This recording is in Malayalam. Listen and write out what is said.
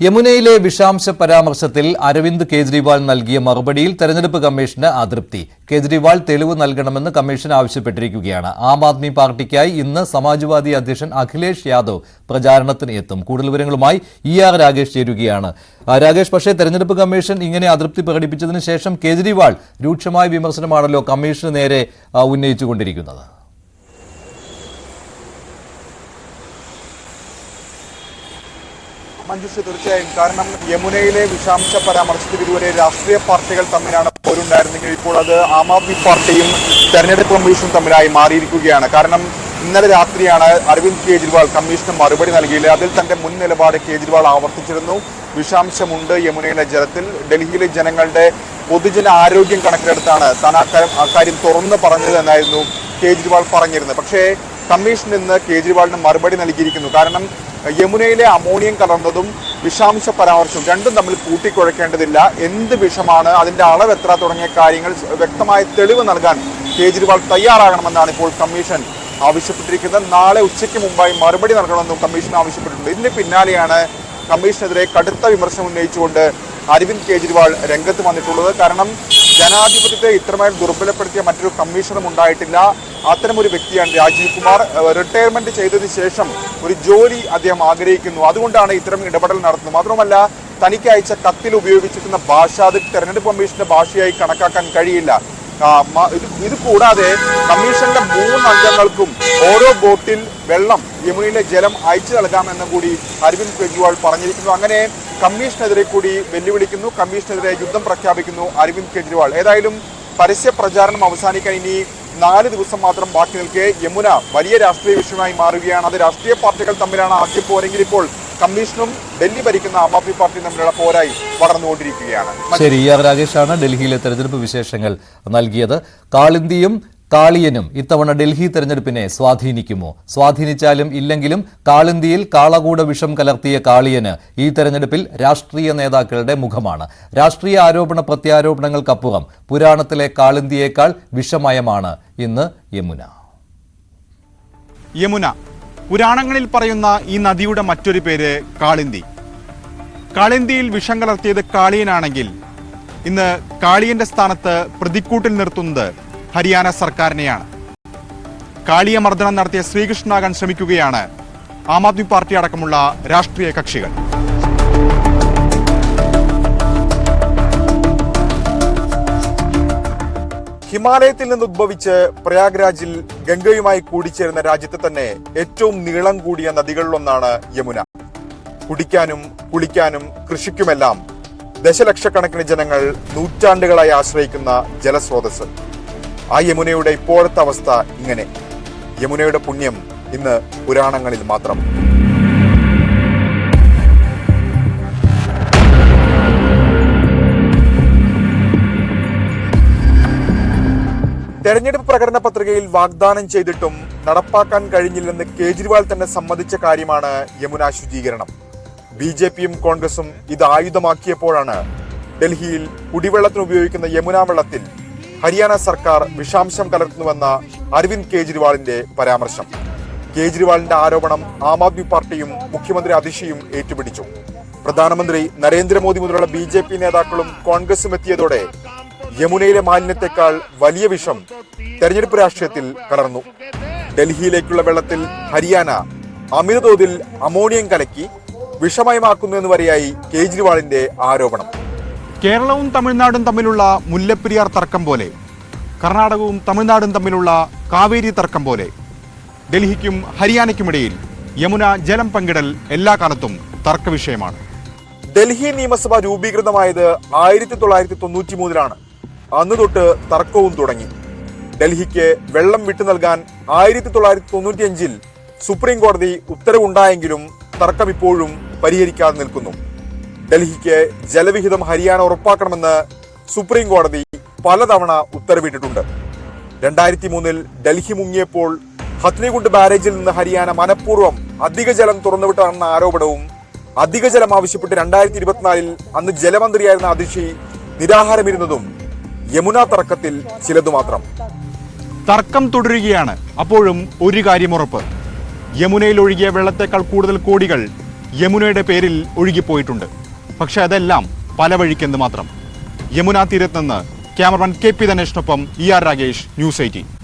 യമുനയിലെ വിഷാംശ പരാമർശത്തിൽ അരവിന്ദ് കേജ്രിവാൾ നൽകിയ മറുപടിയിൽ തെരഞ്ഞെടുപ്പ് കമ്മീഷന് അതൃപ്തി. കേജ്രിവാൾ തെളിവ് നൽകണമെന്ന് കമ്മീഷൻ ആവശ്യപ്പെട്ടിരിക്കുകയാണ്. ആം ആദ്മി പാർട്ടിക്കായി ഇന്ന് സമാജ്വാദി അധ്യക്ഷൻ അഖിലേഷ് യാദവ് പ്രചാരണത്തിന് എത്തും. കൂടുതൽ വിവരങ്ങളുമായി ഇ ആർ രാകേഷ് ചേരുകയാണ്. രാകേഷ് പക്ഷേ തെരഞ്ഞെടുപ്പ് കമ്മീഷൻ ഇങ്ങനെ അതൃപ്തി പ്രകടിപ്പിച്ചതിന് ശേഷം കേജ്രിവാൾ രൂക്ഷമായ വിമർശനമാണല്ലോ കമ്മീഷന് നേരെ ഉന്നയിച്ചുകൊണ്ടിരിക്കുന്നത്. മഞ്ജുഷ തീർച്ചയായും. കാരണം യമുനയിലെ വിഷാംശ പരാമർശത്തിൽ ഇതുവരെ രാഷ്ട്രീയ പാർട്ടികൾ തമ്മിലാണ് പോരുണ്ടായിരുന്നെങ്കിൽ ഇപ്പോൾ അത് ആം ആദ്മി പാർട്ടിയും തെരഞ്ഞെടുപ്പ് കമ്മീഷനും തമ്മിലായി മാറിയിരിക്കുകയാണ്. കാരണം ഇന്നലെ രാത്രിയാണ് അരവിന്ദ് കേജ്രിവാൾ കമ്മീഷന് മറുപടി നൽകിയില്ല. അതിൽ തന്റെ മുൻ നിലപാട് കേജ്രിവാൾ ആവർത്തിച്ചിരുന്നു. വിഷാംശമുണ്ട് യമുനയിലെ ജലത്തിൽ. ഡൽഹിയിലെ ജനങ്ങളുടെ പൊതുജന ആരോഗ്യം കണക്കിലെടുത്താണ് താൻ അക്കാര്യം തുറന്നു പറഞ്ഞത് എന്നായിരുന്നു കേജ്രിവാൾ പറഞ്ഞിരുന്നത്. പക്ഷേ കമ്മീഷൻ ഇന്ന് കേജ്രിവാളിന് മറുപടി നൽകിയിരിക്കുന്നു. കാരണം യമുനയിലെ അമോണിയം കലർന്നതും വിഷാംശ പരാമർശവും രണ്ടും തമ്മിൽ കൂട്ടിക്കുഴക്കേണ്ടതില്ല. എന്ത് വിഷമാണ് അതിന്റെ അളവ് എത്ര തുടങ്ങിയ കാര്യങ്ങൾ വ്യക്തമായ തെളിവ് നൽകാൻ കേജ്രിവാൾ തയ്യാറാകണമെന്നാണ് ഇപ്പോൾ കമ്മീഷൻ ആവശ്യപ്പെട്ടിരിക്കുന്നത്. നാളെ ഉച്ചയ്ക്ക് മുമ്പായി മറുപടി നൽകണമെന്നും കമ്മീഷൻ ആവശ്യപ്പെട്ടിട്ടുണ്ട്. ഇതിന് പിന്നാലെയാണ് കമ്മീഷനെതിരെ കടുത്ത വിമർശനം ഉന്നയിച്ചുകൊണ്ട് അരവിന്ദ് കേജ്രിവാൾ രംഗത്ത് വന്നിട്ടുള്ളത്. കാരണം ജനാധിപത്യത്തെ ഇത്രമേൽ ദുർബലപ്പെടുത്തിയ മറ്റൊരു കമ്മീഷനും ഉണ്ടായിട്ടില്ല. അത്തരമൊരു വ്യക്തിയാണ് രാജീവ് കുമാർ. റിട്ടയർമെന്റ് ചെയ്തതിന് ശേഷം ഒരു ജോലി അദ്ദേഹം ആഗ്രഹിക്കുന്നു. അതുകൊണ്ടാണ് ഇത്തരം ഇടപെടൽ നടത്തുന്നത്. മാത്രമല്ല തനിക്ക് അയച്ച കത്തിൽ ഉപയോഗിച്ചിരിക്കുന്ന ഭാഷ അത് തെരഞ്ഞെടുപ്പ് കമ്മീഷന്റെ ഭാഷയായി കണക്കാക്കാൻ കഴിയില്ല. ഇത് കൂടാതെ കമ്മീഷന്റെ മൂന്ന് അംഗങ്ങൾക്കും ഓരോ ബോട്ടിൽ വെള്ളം യമുനയിലെ ജലം അയച്ചു നൽകാമെന്നും കൂടി അരവിന്ദ് കെജ്രിവാൾ പറഞ്ഞിരിക്കുന്നു. അങ്ങനെ കമ്മീഷനെതിരെ കൂടി വെല്ലുവിളിക്കുന്നു. കമ്മീഷനെതിരെ യുദ്ധം പ്രഖ്യാപിക്കുന്നു അരവിന്ദ് കെജ്രിവാൾ. ഏതായാലും പരസ്യ പ്രചാരണം അവസാനിക്കാൻ ഇനി നാല് ദിവസം മാത്രം ബാക്കി നിൽക്കെ യമുന വലിയ രാഷ്ട്രീയ വിഷയമായി മാറുകയാണ്. അത് രാഷ്ട്രീയ പാർട്ടികൾ തമ്മിലാണ് ആദ്യം പോരെങ്കിൽ ഇപ്പോൾ കമ്മീഷനും ഡൽഹി ഭരിക്കുന്ന ആം ആദ്മി പാർട്ടി തമ്മിലുള്ള പോരായി വളർന്നുകൊണ്ടിരിക്കുകയാണ്. ശരി ആർ രാകേഷാണ് ഡൽഹിയിലെ തെരഞ്ഞെടുപ്പ് വിശേഷങ്ങൾ നൽകിയത്. കാളിന്തിയും കാളിയനും ഇത്തവണ ഡൽഹി തെരഞ്ഞെടുപ്പിനെ സ്വാധീനിക്കുമോ? സ്വാധീനിച്ചാലും ഇല്ലെങ്കിലും കാളിന്തിയിൽ കാളകൂട വിഷം കലർത്തിയ കാളിയന് ഈ തെരഞ്ഞെടുപ്പിൽ രാഷ്ട്രീയ നേതാക്കളുടെ മുഖമാണ്. രാഷ്ട്രീയ ആരോപണ പ്രത്യാരോപണങ്ങൾക്കപ്പുറം പുരാണത്തിലെ കാളിന്തിയേക്കാൾ വിഷമയമാണ് ഇന്ന് യമുന. യമുന പുരാണങ്ങളിൽ പറയുന്ന ഈ നദിയുടെ മറ്റൊരു പേര് കാളിന്തി. കാളിന്തിയിൽ വിഷം കലർത്തിയത് കാളിയനാണെങ്കിൽ ഇന്ന് കാളിയന്റെ സ്ഥാനത്ത് പ്രതിക്കൂട്ടിൽ നിർത്തുന്നത് ഹരിയാന സർക്കാരിനെയാണ്. കാളിയ മർദ്ദനം നടത്തിയ ശ്രീകൃഷ്ണനാകാൻ ശ്രമിക്കുകയാണ് ആം ആദ്മി പാർട്ടി അടക്കമുള്ള രാഷ്ട്രീയ കക്ഷികൾ. ഹിമാലയത്തിൽ നിന്ന് ഉദ്ഭവിച്ച് പ്രയാഗ്രാജിൽ ഗംഗയുമായി കൂടിച്ചേരുന്ന രാജ്യത്തെ തന്നെ ഏറ്റവും നീളം കൂടിയ നദികളിലൊന്നാണ് യമുന. കുടിക്കാനും കുളിക്കാനും കൃഷിക്കുമെല്ലാം ദശലക്ഷക്കണക്കിന് ജനങ്ങൾ നൂറ്റാണ്ടുകളായി ആശ്രയിക്കുന്ന ജലസ്രോതസ് ആ യമുനയുടെ ഇപ്പോഴത്തെ അവസ്ഥ ഇങ്ങനെ. യമുനയുടെ പുണ്യം ഇന്ന് പുരാണങ്ങളിൽ മാത്രം. തെരഞ്ഞെടുപ്പ് പ്രകടന പത്രികയിൽ വാഗ്ദാനം ചെയ്തിട്ടും നടപ്പാക്കാൻ കഴിഞ്ഞില്ലെന്ന് കേജ്രിവാൾ തന്നെ സമ്മതിച്ച കാര്യമാണ് യമുന ശുചീകരണം. ബി ജെ പിയും കോൺഗ്രസും ഇത് ആയുധമാക്കിയപ്പോഴാണ് ഡൽഹിയിൽ കുടിവെള്ളത്തിന് ഉപയോഗിക്കുന്ന യമുന വെള്ളത്തിൽ ഹരിയാന സർക്കാർ വിഷാംശം കലർത്തുന്നുവെന്ന അരവിന്ദ് കേജ്രിവാളിന്റെ പരാമർശം. കേജ്രിവാളിന്റെ ആരോപണം ആം ആദ്മി പാർട്ടിയും മുഖ്യമന്ത്രി അതിഷിയും ഏറ്റുപിടിച്ചു. പ്രധാനമന്ത്രി നരേന്ദ്രമോദി മുതലുള്ള ബി നേതാക്കളും കോൺഗ്രസും എത്തിയതോടെ യമുനയിലെ മാലിന്യത്തെക്കാൾ വലിയ വിഷം തെരഞ്ഞെടുപ്പ് രാഷ്ട്രീയത്തിൽ കലർന്നു ഡൽഹിയിലേക്കുള്ള വെള്ളത്തിൽ ഹരിയാന അമിതതോതിൽ അമോണിയം കലക്കി വിഷമയമാക്കുന്നു എന്ന് വരെയായി കേജ്രിവാളിന്റെ ആരോപണം. കേരളവും തമിഴ്നാടും തമ്മിലുള്ള മുല്ലപ്പെരിയാർ തർക്കം പോലെ കർണാടകവും തമിഴ്നാടും തമ്മിലുള്ള കാവേരി തർക്കം പോലെ ഡൽഹിക്കും ഹരിയാനയ്ക്കുമിടയിൽ യമുന ജലം പങ്കിടൽ എല്ലാ കാലത്തും തർക്ക വിഷയമാണ് ഡൽഹി നിയമസഭ രൂപീകൃതമായത് ആയിരത്തി തൊള്ളായിരത്തി തൊണ്ണൂറ്റി മൂന്നിലാണ് അന്ന് തൊട്ട് തർക്കവും തുടങ്ങി. ഡൽഹിക്ക് വെള്ളം വിട്ടു നൽകാൻ ആയിരത്തി തൊള്ളായിരത്തി തൊണ്ണൂറ്റിയഞ്ചിൽ സുപ്രീം കോടതി ഉത്തരവുണ്ടായെങ്കിലും തർക്കം ഇപ്പോഴും പരിഹരിക്കാതെ നിൽക്കുന്നു. ഡൽഹിക്ക് ജലവിഹിതം ഹരിയാന ഉറപ്പാക്കണമെന്ന് സുപ്രീം കോടതി പലതവണ ഉത്തരവിട്ടിട്ടുണ്ട്. രണ്ടായിരത്തി മൂന്നിൽ ഡൽഹി മുങ്ങിയപ്പോൾ ഹത്നികുണ്ട് ബാരേജിൽ നിന്ന് ഹരിയാന മനഃപൂർവം അധിക ജലം തുറന്നുവിട്ടാണെന്ന ആരോപണവും അധിക ജലം ആവശ്യപ്പെട്ട് രണ്ടായിരത്തി ഇരുപത്തിനാലിൽ അന്ന് ജലമന്ത്രിയായിരുന്ന അതിഷി നിരാഹാരമിരുന്നതും യമുന തർക്കത്തിൽ ചിലതു മാത്രം. തർക്കം തുടരുകയാണ്. അപ്പോഴും ഒരു കാര്യം ഉറപ്പ്. യമുനയിൽ ഒഴുകിയ വെള്ളത്തേക്കാൾ കൂടുതൽ കോടികൾ യമുനയുടെ പേരിൽ ഒഴുകിപ്പോയിട്ടുണ്ട്. പക്ഷെ അതെല്ലാം പല വഴിക്കെന്ന് മാത്രം. യമുനാ തീരത്ത് നിന്ന് cameraman K P ധനേഷിനൊപ്പം E R Ragesh news eighteen.